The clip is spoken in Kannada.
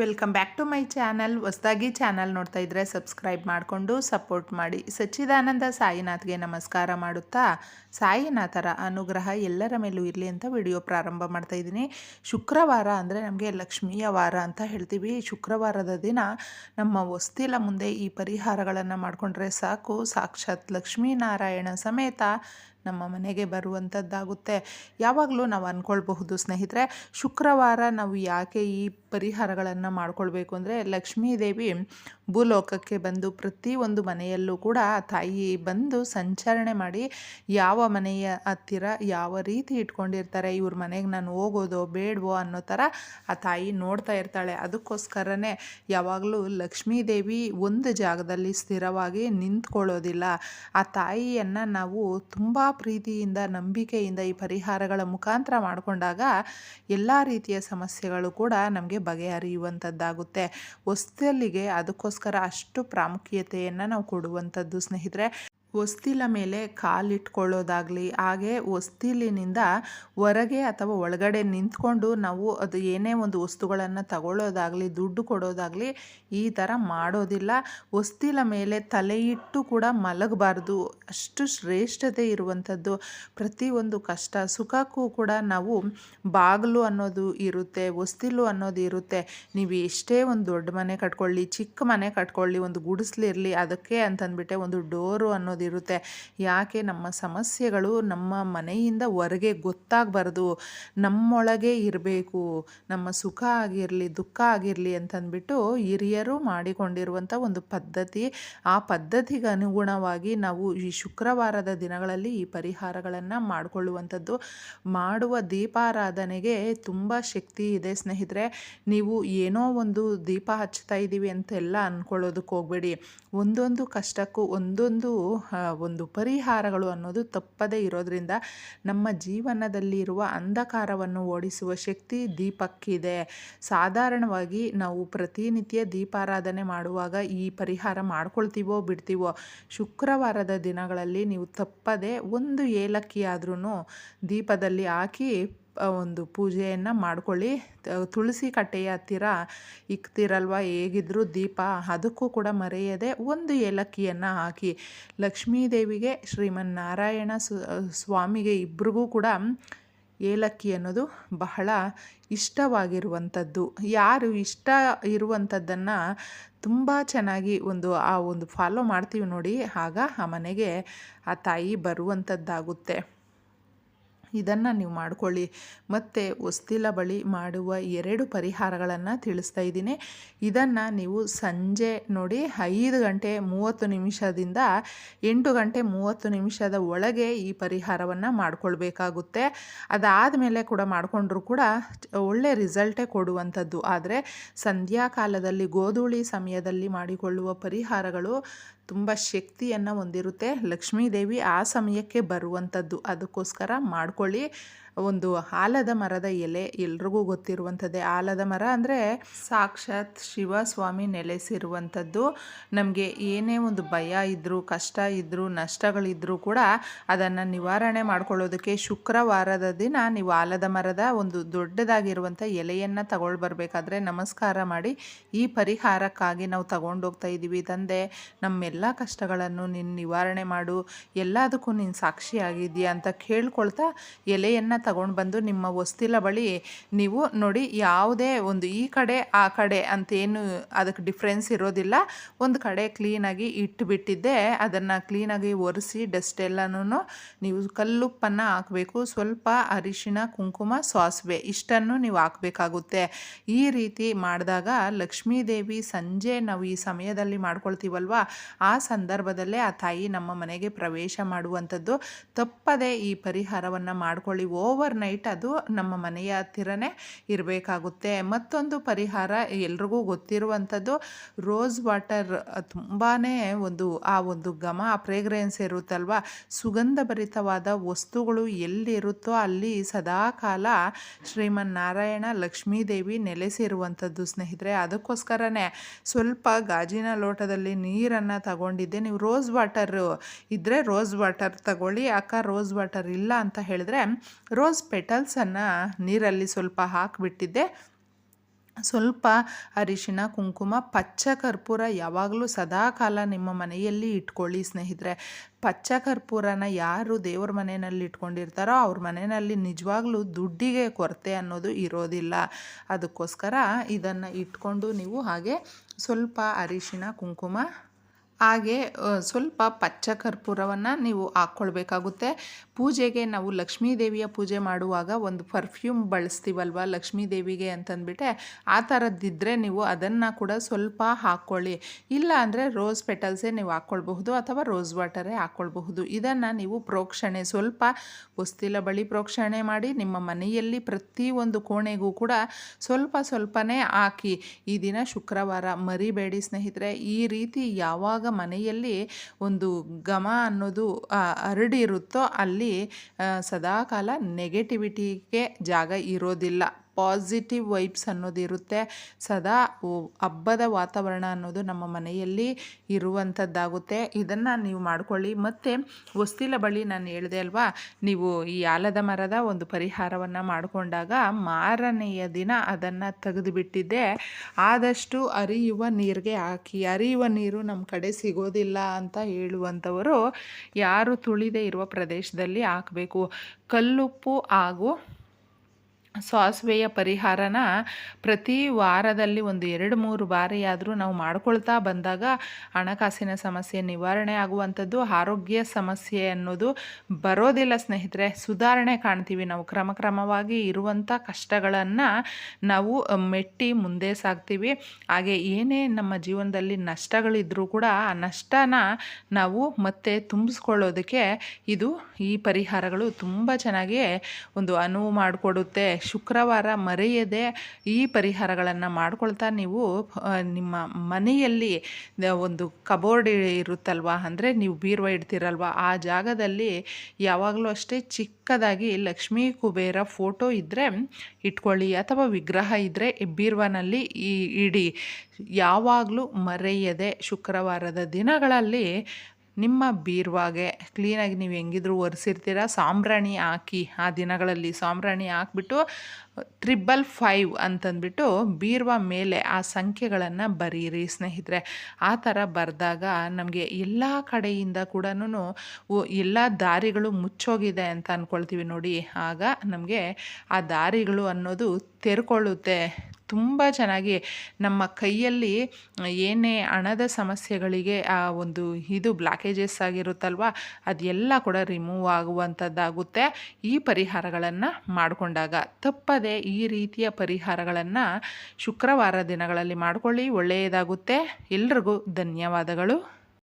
Welcome back to my channel ಹೊಸದಾಗಿ ಚಾನಲ್ ನೋಡ್ತಾ ಇದ್ದರೆ ಸಬ್ಸ್ಕ್ರೈಬ್ ಮಾಡಿಕೊಂಡು ಸಪೋರ್ಟ್ ಮಾಡಿ. ಸಚ್ಚಿದಾನಂದ ಸಾಯಿನಾಥ್ಗೆ ನಮಸ್ಕಾರ ಮಾಡುತ್ತಾ? ಸಾಯಿನಾಥರ ಅನುಗ್ರಹ ಎಲ್ಲರ ಮೇಲೂ ಇರಲಿ ಅಂತ ವಿಡಿಯೋ ಪ್ರಾರಂಭ ಮಾಡ್ತಾ ಇದ್ದೀನಿ. ಶುಕ್ರವಾರ ಅಂದರೆ ನಮಗೆ ಲಕ್ಷ್ಮಿಯ ವಾರ ಅಂತ ಹೇಳ್ತೀವಿ. ಶುಕ್ರವಾರದ ದಿನ ನಮ್ಮ ಹೊಸ್ತಿಲ ಮುಂದೆ ಈ ಪರಿಹಾರಗಳನ್ನು ಮಾಡಿಕೊಂಡ್ರೆ ಸಾಕು. ಸಾಕ್ಷಾತ್ ಲಕ್ಷ್ಮೀನಾರಾಯಣ ಸಮೇತ ನಮ್ಮ ಮನೆಗೆ ಬರುವಂಥದ್ದಾಗುತ್ತೆ. ಯಾವಾಗಲೂ ನಾವು ಅಂದ್ಕೊಳ್ಬಹುದು ಸ್ನೇಹಿತರೆ, ಶುಕ್ರವಾರ ನಾವು ಯಾಕೆ ಈ ಪರಿಹಾರಗಳನ್ನು ಮಾಡಿಕೊಳ್ಬೇಕು ಅಂದರೆ, ಲಕ್ಷ್ಮೀದೇವಿ ಭೂಲೋಕಕ್ಕೆ ಬಂದು ಪ್ರತಿಯೊಂದು ಮನೆಯಲ್ಲೂ ಕೂಡ ತಾಯಿ ಬಂದು ಸಂಚರಣೆ ಮಾಡಿ ಯಾವ ಮನೆಯ ಹತ್ತಿರ ಯಾವ ರೀತಿ ಇಟ್ಕೊಂಡಿರ್ತಾರೆ, ಇವ್ರ ಮನೆಗೆ ನಾನು ಹೋಗೋದೋ ಬೇಡವೋ ಅನ್ನೋ ಥರ ಆ ತಾಯಿ ನೋಡ್ತಾ ಇರ್ತಾಳೆ. ಅದಕ್ಕೋಸ್ಕರನೇ ಯಾವಾಗಲೂ ಲಕ್ಷ್ಮೀದೇವಿ ಒಂದು ಜಾಗದಲ್ಲಿ ಸ್ಥಿರವಾಗಿ ನಿಂತ್ಕೊಳ್ಳೋದಿಲ್ಲ. ಆ ತಾಯಿಯನ್ನು ನಾವು ತುಂಬ ಪ್ರೀತಿಯಿಂದ, ನಂಬಿಕೆಯಿಂದ ಈ ಪರಿಹಾರಗಳ ಮುಖಾಂತರ ಮಾಡಿಕೊಂಡಾಗ ಎಲ್ಲ ರೀತಿಯ ಸಮಸ್ಯೆಗಳು ಕೂಡ ನಮಗೆ ಬಗೆಹರಿಯುವಂಥದ್ದಾಗುತ್ತೆ. ಹೊಸ್ತಲ್ಲಿಗೆ ಅದಕ್ಕೋಸ್ಕರ ಅಷ್ಟು ಪ್ರಾಮುಖ್ಯತೆಯನ್ನು ನಾವು ಕೊಡುವಂಥದ್ದು, ಸ್ನೇಹಿತರೆ. ಹೊಸ್ತಿಲ ಮೇಲೆ ಕಾಲಿಟ್ಕೊಳ್ಳೋದಾಗಲಿ, ಹಾಗೆ ಹೊಸ್ತಿಲಿನಿಂದ ಹೊರಗೆ ಅಥವಾ ಒಳಗಡೆ ನಿಂತ್ಕೊಂಡು ನಾವು ಅದು ಏನೇ ಒಂದು ವಸ್ತುಗಳನ್ನು ತಗೊಳ್ಳೋದಾಗಲಿ, ದುಡ್ಡು ಕೊಡೋದಾಗಲಿ ಈ ಥರ ಮಾಡೋದಿಲ್ಲ. ಹೊಸ್ತಿಲ ಮೇಲೆ ತಲೆ ಇಟ್ಟು ಕೂಡ ಮಲಗಬಾರ್ದು. ಅಷ್ಟು ಶ್ರೇಷ್ಠತೆ ಇರುವಂಥದ್ದು. ಪ್ರತಿಯೊಂದು ಕಷ್ಟ, ಸುಖಕ್ಕೂ ಕೂಡ ನಾವು ಬಾಗಿಲು ಅನ್ನೋದು ಇರುತ್ತೆ ಹೊಸ್ತಿಲು ಅನ್ನೋದು ಇರುತ್ತೆ. ನೀವು ಎಷ್ಟೇ ಒಂದು ದೊಡ್ಡ ಮನೆ ಕಟ್ಕೊಳ್ಳಿ, ಚಿಕ್ಕ ಮನೆ ಕಟ್ಕೊಳ್ಳಿ, ಒಂದು ಗುಡಿಸ್ಲಿರಲಿ, ಅದಕ್ಕೆ ಅಂತಂದ್ಬಿಟ್ಟೆ ಒಂದು ಡೋರು ಅನ್ನೋದು ಇರುತ್ತೆ. ಯಾಕೆ ನಮ್ಮ ಸಮಸ್ಯೆಗಳು ನಮ್ಮ ಮನೆಯಿಂದ ಹೊರಗೆ ಗೊತ್ತಾಗಬಾರ್ದು. ನಮ್ಮೊಳಗೆ ಇರಬೇಕು. ನಮ್ಮ ಸುಖ ಆಗಿರಲಿ, ದುಃಖ ಆಗಿರಲಿ ಅಂತಂದ್ಬಿಟ್ಟು ಹಿರಿಯರು ಮಾಡಿಕೊಂಡಿರುವಂಥ ಒಂದು ಪದ್ಧತಿ. ಆ ಪದ್ಧತಿಗೆ ಅನುಗುಣವಾಗಿ ನಾವು ಈ ಶುಕ್ರವಾರದ ದಿನಗಳಲ್ಲಿ ಈ ಪರಿಹಾರಗಳನ್ನು ಮಾಡಿಕೊಳ್ಳುವಂಥದ್ದು. ಮಾಡುವ ದೀಪಾರಾಧನೆಗೆ ತುಂಬ ಶಕ್ತಿ ಇದೆ ಸ್ನೇಹಿತರೆ. ನೀವು ಏನೋ ಒಂದು ದೀಪ ಹಚ್ತಾ ಇದ್ದೀವಿ ಅಂತೆಲ್ಲ ಅಂದ್ಕೊಳ್ಳೋದಕ್ಕೆ ಹೋಗಬೇಡಿ. ಒಂದೊಂದು ಕಷ್ಟಕ್ಕೂ ಒಂದೊಂದು ಒಂದು ಪರಿಹಾರಗಳು ಅನ್ನೋದು ತಪ್ಪದೇ ಇರೋದ್ರಿಂದ ನಮ್ಮ ಜೀವನದಲ್ಲಿರುವ ಅಂಧಕಾರವನ್ನು ಓಡಿಸುವ ಶಕ್ತಿ ದೀಪಕ್ಕಿದೆ. ಸಾಧಾರಣವಾಗಿ ನಾವು ಪ್ರತಿನಿತ್ಯ ದೀಪಾರಾಧನೆ ಮಾಡುವಾಗ ಈ ಪರಿಹಾರ ಮಾಡ್ಕೊಳ್ತೀವೋ ಬಿಡ್ತೀವೋ, ಶುಕ್ರವಾರದ ದಿನಗಳಲ್ಲಿ ನೀವು ತಪ್ಪದೆ ಒಂದು ಏಲಕ್ಕಿಯಾದ್ರೂ ದೀಪದಲ್ಲಿ ಹಾಕಿ ಒಂದು ಪೂಜೆಯನ್ನು ಮಾಡ್ಕೊಳ್ಳಿ. ತುಳಸಿ ಕಟ್ಟೆಯ ಹತ್ತಿರ ಇಕ್ತಿರಲ್ವ? ಹೇಗಿದ್ರೂ ದೀಪ. ಅದಕ್ಕೂ ಕೂಡ ಮರೆಯದೆ ಒಂದು ಏಲಕ್ಕಿಯನ್ನು ಹಾಕಿ. ಲಕ್ಷ್ಮೀದೇವಿಗೆ, ಶ್ರೀಮನ್ನಾರಾಯಣ ಸ್ವಾಮಿಗೆ ಇಬ್ರಿಗೂ ಕೂಡ ಏಲಕ್ಕಿ ಅನ್ನೋದು ಬಹಳ ಇಷ್ಟವಾಗಿರುವಂಥದ್ದು. ಯಾರು ಇಷ್ಟ ಇರುವಂಥದ್ದನ್ನು ತುಂಬ ಚೆನ್ನಾಗಿ ಒಂದು, ಆ ಒಂದು ಫಾಲೋ ಮಾಡ್ತೀವಿ ನೋಡಿ. ಆಗ ಆ ಮನೆಗೆ ಆ ತಾಯಿ ಬರುವಂಥದ್ದಾಗುತ್ತೆ. ಇದನ್ನು ನೀವು ಮಾಡಿಕೊಳ್ಳಿ. ಮತ್ತು ಹೊಸ್ತಿಲ ಬಳಿ ಮಾಡುವ ಎರಡು ಪರಿಹಾರಗಳನ್ನು ತಿಳಿಸ್ತಾ ಇದ್ದೀನಿ. ಇದನ್ನು ನೀವು ಸಂಜೆ ನೋಡಿ ಐದು ಗಂಟೆ ಮೂವತ್ತು ನಿಮಿಷದಿಂದ ಎಂಟು ಗಂಟೆ ಮೂವತ್ತು ನಿಮಿಷದ ಒಳಗೆ ಈ ಪರಿಹಾರವನ್ನು ಅದಾದ ಮೇಲೆ ಕೂಡ ಮಾಡಿಕೊಂಡ್ರು ಕೂಡ ಒಳ್ಳೆ ರಿಸಲ್ಟೇ ಕೊಡುವಂಥದ್ದು. ಆದರೆ ಸಂಧ್ಯಾಕಾಲದಲ್ಲಿ, ಗೋಧೂಳಿ ಸಮಯದಲ್ಲಿ ಮಾಡಿಕೊಳ್ಳುವ ಪರಿಹಾರಗಳು ತುಂಬ ಶಕ್ತಿಯನ್ನು ಹೊಂದಿರುತ್ತೆ. ಲಕ್ಷ್ಮೀದೇವಿ ಆ ಸಮಯಕ್ಕೆ ಬರುವಂಥದ್ದು ಅದಕ್ಕೋಸ್ಕರ ಮಾಡ್ಕೊಳ್ಳಿ. ಒಂದು ಆಲದ ಮರದ ಎಲೆ ಎಲ್ರಿಗೂ ಗೊತ್ತಿರುವಂಥದ್ದೇ. ಆಲದ ಮರ ಅಂದರೆ ಸಾಕ್ಷಾತ್ ಶಿವಸ್ವಾಮಿ ನೆಲೆಸಿರುವಂಥದ್ದು. ನಮಗೆ ಏನೇ ಒಂದು ಭಯ ಇದ್ದರೂ ಕಷ್ಟ ಇದ್ದರೂ ನಷ್ಟಗಳಿದ್ದರೂ ಕೂಡ ಅದನ್ನು ನಿವಾರಣೆ ಮಾಡ್ಕೊಳ್ಳೋದಕ್ಕೆ ಶುಕ್ರವಾರದ ದಿನ ನೀವು ಆಲದ ಮರದ ಒಂದು ದೊಡ್ಡದಾಗಿರುವಂಥ ಎಲೆಯನ್ನು ತಗೊಳ್ಬರ್ಬೇಕಾದ್ರೆ ಬರಬೇಕಾದ್ರೆ ನಮಸ್ಕಾರ ಮಾಡಿ ಈ ಪರಿಹಾರಕ್ಕಾಗಿ ನಾವು ತಗೊಂಡೋಗ್ತಾ ಇದ್ದೀವಿ. ತಂದೆ, ನಮ್ಮೆಲ್ಲ ಕಷ್ಟಗಳನ್ನು ನೀನು ನಿವಾರಣೆ ಮಾಡು. ಎಲ್ಲದಕ್ಕೂ ನೀನು ಸಾಕ್ಷಿಯಾಗಿದೆಯಾ ಅಂತ ಕೇಳ್ಕೊಳ್ತಾ ಎಲೆಯನ್ನು ತಗೊಂಡು ಬಂದು ನಿಮ್ಮ ಹೊಸ್ತಿಲ ಬಳಿ ನೀವು ನೋಡಿ ಯಾವುದೇ ಒಂದು ಈ ಕಡೆ, ಆ ಕಡೆ ಅಂತೇನು ಅದಕ್ಕೆ ಡಿಫ್ರೆನ್ಸ್ ಇರೋದಿಲ್ಲ. ಒಂದು ಕಡೆ ಕ್ಲೀನಾಗಿ ಇಟ್ಟುಬಿಟ್ಟಿದ್ದೆ ಅದನ್ನು ಕ್ಲೀನಾಗಿ ಒರೆಸಿ ಡಸ್ಟ್ ಎಲ್ಲನೂ ನೀವು ಕಲ್ಲುಪ್ಪನ್ನು ಹಾಕಬೇಕು. ಸ್ವಲ್ಪ ಅರಿಶಿನ ಕುಂಕುಮ, ಸಾಸಿವೆ ಇಷ್ಟನ್ನು ನೀವು ಹಾಕಬೇಕಾಗುತ್ತೆ. ಈ ರೀತಿ ಮಾಡಿದಾಗ ಲಕ್ಷ್ಮೀದೇವಿ ಸಂಜೆ ನಾವು ಈ ಸಮಯದಲ್ಲಿ ಮಾಡ್ಕೊಳ್ತೀವಲ್ವ? ಆ ಸಂದರ್ಭದಲ್ಲೇ ಆ ತಾಯಿ ನಮ್ಮ ಮನೆಗೆ ಪ್ರವೇಶ ಮಾಡುವಂಥದ್ದು. ತಪ್ಪದೆ ಈ ಪರಿಹಾರವನ್ನು ಮಾಡ್ಕೊಳ್ಳಿ. ಓ ಓವರ್ ನೈಟ್ ಅದು ನಮ್ಮ ಮನೆಯ ಹತ್ತಿರನೇ ಇರಬೇಕಾಗುತ್ತೆ. ಮತ್ತೊಂದು ಪರಿಹಾರ ಎಲ್ರಿಗೂ ಗೊತ್ತಿರುವಂಥದ್ದು ರೋಸ್ ವಾಟರ್ ತುಂಬಾ ಒಂದು, ಆ ಒಂದು ಘಮ ಫ್ರೇಗ್ರೆನ್ಸ್ ಇರುತ್ತಲ್ವ? ಸುಗಂಧಭರಿತವಾದ ವಸ್ತುಗಳು ಎಲ್ಲಿರುತ್ತೋ ಅಲ್ಲಿ ಸದಾಕಾಲ ಶ್ರೀಮನ್ನಾರಾಯಣ ಲಕ್ಷ್ಮೀದೇವಿ ನೆಲೆಸಿರುವಂಥದ್ದು ಸ್ನೇಹಿತರೆ. ಅದಕ್ಕೋಸ್ಕರನೇ ಸ್ವಲ್ಪ ಗಾಜಿನ ಲೋಟದಲ್ಲಿ ನೀರನ್ನು ತಗೊಂಡಿದ್ದೆ. ನೀವು ರೋಸ್ ವಾಟರ್ ಇದ್ದರೆ ರೋಸ್ ವಾಟರ್ ತಗೊಳ್ಳಿ, ಅಕ್ಕ ರೋಸ್ ವಾಟರ್ ಇಲ್ಲ ಅಂತ ಹೇಳಿದ್ರೆ ರೋಸ್ ಪೆಟಲ್ಸನ್ನು ನೀರಲ್ಲಿ ಸ್ವಲ್ಪ ಹಾಕಿಬಿಟ್ಟಿದ್ದೆ. ಸ್ವಲ್ಪ ಅರಿಶಿಣ, ಕುಂಕುಮ, ಪಚ್ಚ ಕರ್ಪೂರ ಯಾವಾಗಲೂ ಸದಾಕಾಲ ನಿಮ್ಮ ಮನೆಯಲ್ಲಿ ಇಟ್ಕೊಳ್ಳಿ ಸ್ನೇಹಿತರೆ. ಪಚ್ಚ ಕರ್ಪೂರನ ಯಾರು ದೇವ್ರ ಮನೆಯಲ್ಲಿ ಇಟ್ಕೊಂಡಿರ್ತಾರೋ ಅವ್ರ ಮನೆಯಲ್ಲಿ ನಿಜವಾಗ್ಲೂ ದುಡ್ಡಿಗೆ ಕೊರತೆ ಅನ್ನೋದು ಇರೋದಿಲ್ಲ. ಅದಕ್ಕೋಸ್ಕರ ಇದನ್ನು ಇಟ್ಕೊಂಡು ನೀವು ಹಾಗೆ ಸ್ವಲ್ಪ ಅರಿಶಿಣ, ಕುಂಕುಮ ಹಾಗೆ ಸ್ವಲ್ಪ ಪಚ್ಚ ಕರ್ಪೂರವನ್ನು ನೀವು ಹಾಕ್ಕೊಳ್ಬೇಕಾಗುತ್ತೆ. ಪೂಜೆಗೆ ನಾವು ಲಕ್ಷ್ಮೀ ದೇವಿಯ ಪೂಜೆ ಮಾಡುವಾಗ ಒಂದು ಪರ್ಫ್ಯೂಮ್ ಬಳಸ್ತೀವಲ್ವ ಲಕ್ಷ್ಮೀ ದೇವಿಗೆ ಅಂತಂದ್ಬಿಟ್ಟೆ, ಆ ಥರದ್ದಿದ್ದರೆ ನೀವು ಅದನ್ನು ಕೂಡ ಸ್ವಲ್ಪ ಹಾಕ್ಕೊಳ್ಳಿ. ಇಲ್ಲ ಅಂದರೆ ರೋಸ್ ಪೆಟಲ್ಸೇ ನೀವು ಹಾಕ್ಕೊಳ್ಬಹುದು ಅಥವಾ ರೋಸ್ ವಾಟರೇ ಹಾಕ್ಕೊಳ್ಬಹುದು. ಇದನ್ನು ನೀವು ಪ್ರೋಕ್ಷಣೆ, ಸ್ವಲ್ಪ ಹೊಸ್ತಿಲ ಬಳಿ ಪ್ರೋಕ್ಷಣೆ ಮಾಡಿ ನಿಮ್ಮ ಮನೆಯಲ್ಲಿ ಪ್ರತಿಯೊಂದು ಕೋಣೆಗೂ ಕೂಡ ಸ್ವಲ್ಪ ಸ್ವಲ್ಪನೇ ಹಾಕಿ. ಈ ದಿನ ಶುಕ್ರವಾರ ಮರಿಬೇಡಿ ಸ್ನೇಹಿತರೆ, ಈ ರೀತಿ ಯಾವಾಗ ಮನೆಯಲ್ಲಿ ಒಂದು ಘಮ ಅನ್ನೋದು ಹರಡಿರುತ್ತೋ ಅಲ್ಲಿ ಸದಾಕಾಲ ನೆಗೆಟಿವಿಟಿಗೆ ಜಾಗ ಇರೋದಿಲ್ಲ. ಪಾಸಿಟಿವ್ ವೈಬ್ಸ್ ಅನ್ನೋದಿರುತ್ತೆ ಸದಾ ಓ- ಹಬ್ಬದ ವಾತಾವರಣ ಅನ್ನೋದು ನಮ್ಮ ಮನೆಯಲ್ಲಿ ಇರುವಂಥದ್ದಾಗುತ್ತೆ. ಇದನ್ನು ನೀವು ಮಾಡ್ಕೊಳ್ಳಿ. ಮತ್ತು ಹೊಸ್ತಿಲ ಬಳಿ ನಾನು ಹೇಳಿದೆ ಅಲ್ವಾ, ನೀವು ಈ ಆಲದ ಮರದ ಒಂದು ಪರಿಹಾರವನ್ನು ಮಾಡಿಕೊಂಡಾಗ ಮಾರನೆಯ ದಿನ ಅದನ್ನು ತೆಗೆದುಬಿಟ್ಟಿದ್ದೆ. ಆದಷ್ಟು ಅರಿಯುವ ನೀರಿಗೆ ಹಾಕಿ, ಅರಿಯುವ ನೀರು ನಮ್ಮ ಕಡೆ ಸಿಗೋದಿಲ್ಲ ಅಂತ ಹೇಳುವಂಥವರು ಯಾರು ತುಳಿದೇ ಇರುವ ಪ್ರದೇಶದಲ್ಲಿ ಹಾಕಬೇಕು. ಕಲ್ಲುಪ್ಪು ಹಾಗೂ ಸಾಸಿವೆಯ ಪರಿಹಾರನ ಪ್ರತಿ ವಾರದಲ್ಲಿ ಒಂದು ಎರಡು ಮೂರು ಬಾರಿಯಾದರೂ ನಾವು ಮಾಡ್ಕೊಳ್ತಾ ಬಂದಾಗ ಹಣಕಾಸಿನ ಸಮಸ್ಯೆ ನಿವಾರಣೆ ಆಗುವಂಥದ್ದು, ಆರೋಗ್ಯ ಸಮಸ್ಯೆ ಅನ್ನೋದು ಬರೋದಿಲ್ಲ ಸ್ನೇಹಿತರೆ. ಸುಧಾರಣೆ ಕಾಣ್ತೀವಿ ನಾವು. ಕ್ರಮ ಕ್ರಮವಾಗಿ ಇರುವಂಥ ಕಷ್ಟಗಳನ್ನು ನಾವು ಮೆಟ್ಟಿ ಮುಂದೆ ಸಾಗ್ತೀವಿ ಹಾಗೆ ಏನೇ ನಮ್ಮ ಜೀವನದಲ್ಲಿ ನಷ್ಟಗಳಿದ್ರೂ ಕೂಡ ಆ ನಷ್ಟನ ನಾವು ಮತ್ತೆ ತುಂಬಿಸ್ಕೊಳ್ಳೋದಕ್ಕೆ ಇದು ಈ ಪರಿಹಾರಗಳು ತುಂಬ ಚೆನ್ನಾಗಿ ಒಂದು ಅನುವು ಮಾಡಿಕೊಡುತ್ತೆ. ಶುಕ್ರವಾರ ಮರೆಯದೆ ಈ ಪರಿಹಾರಗಳನ್ನು ಮಾಡ್ಕೊಳ್ತಾ ನೀವು ನಿಮ್ಮ ಮನೆಯಲ್ಲಿ ಒಂದು ಕಬೋರ್ಡ್ ಇರುತ್ತಲ್ವ? ಅಂದರೆ ನೀವು ಬೀರ್ವ ಇಡ್ತೀರಲ್ವ? ಆ ಜಾಗದಲ್ಲಿ ಯಾವಾಗಲೂ ಅಷ್ಟೇ ಚಿಕ್ಕದಾಗಿ ಲಕ್ಷ್ಮೀ ಕುಬೇರ ಫೋಟೋ ಇದ್ದರೆ ಇಟ್ಕೊಳ್ಳಿ, ಅಥವಾ ವಿಗ್ರಹ ಇದ್ದರೆ ಬೀರ್ವನಲ್ಲಿ ಈ ಇಡಿ. ಯಾವಾಗಲೂ ಮರೆಯದೆ ಶುಕ್ರವಾರದ ದಿನಗಳಲ್ಲಿ ನಿಮ್ಮ ಬೀರುವಾಗೆ ಕ್ಲೀನಾಗಿ ನೀವು ಹೆಂಗಿದ್ರು ಒರೆಸಿರ್ತೀರ. ಸಾಂಬ್ರಾಣಿ ಹಾಕಿ ಆ ದಿನಗಳಲ್ಲಿ ಸಾಂಬ್ರಾಣಿ ಹಾಕ್ಬಿಟ್ಟು ಟ್ರಿಬಲ್ ಫೈವ್ ಅಂತಂದ್ಬಿಟ್ಟು ಬೀರುವ ಮೇಲೆ ಆ ಸಂಖ್ಯೆಗಳನ್ನು ಬರೀರಿ ಸ್ನೇಹಿತರೆ. ಆ ಥರ ಬರೆದಾಗ ನಮಗೆ ಎಲ್ಲ ಕಡೆಯಿಂದ ಕೂಡ ಎಲ್ಲ ದಾರಿಗಳು ಮುಚ್ಚೋಗಿದೆ ಅಂತ ಅಂದ್ಕೊಳ್ತೀವಿ ನೋಡಿ. ಆಗ ನಮಗೆ ಆ ದಾರಿಗಳು ಅನ್ನೋದು ತೆರ್ಕೊಳ್ಳುತ್ತೆ. ತುಂಬ ಚೆನ್ನಾಗಿ ನಮ್ಮ ಕೈಯಲ್ಲಿ ಏನೇ ಹಣದ ಸಮಸ್ಯೆಗಳಿಗೆ ಆ ಒಂದು ಇದು ಬ್ಲಾಕೇಜಸ್ ಆಗಿರುತ್ತಲ್ವ, ಅದೆಲ್ಲ ಕೂಡ ರಿಮೂವ್ ಆಗುವಂಥದ್ದಾಗುತ್ತೆ. ಈ ಪರಿಹಾರಗಳನ್ನು ಮಾಡಿಕೊಂಡಾಗ ತಪ್ಪದೆ ಈ ರೀತಿಯ ಪರಿಹಾರಗಳನ್ನು ಶುಕ್ರವಾರ ದಿನಗಳಲ್ಲಿ ಮಾಡಿಕೊಳ್ಳಿ, ಒಳ್ಳೆಯದಾಗುತ್ತೆ. ಎಲ್ರಿಗೂ ಧನ್ಯವಾದಗಳು.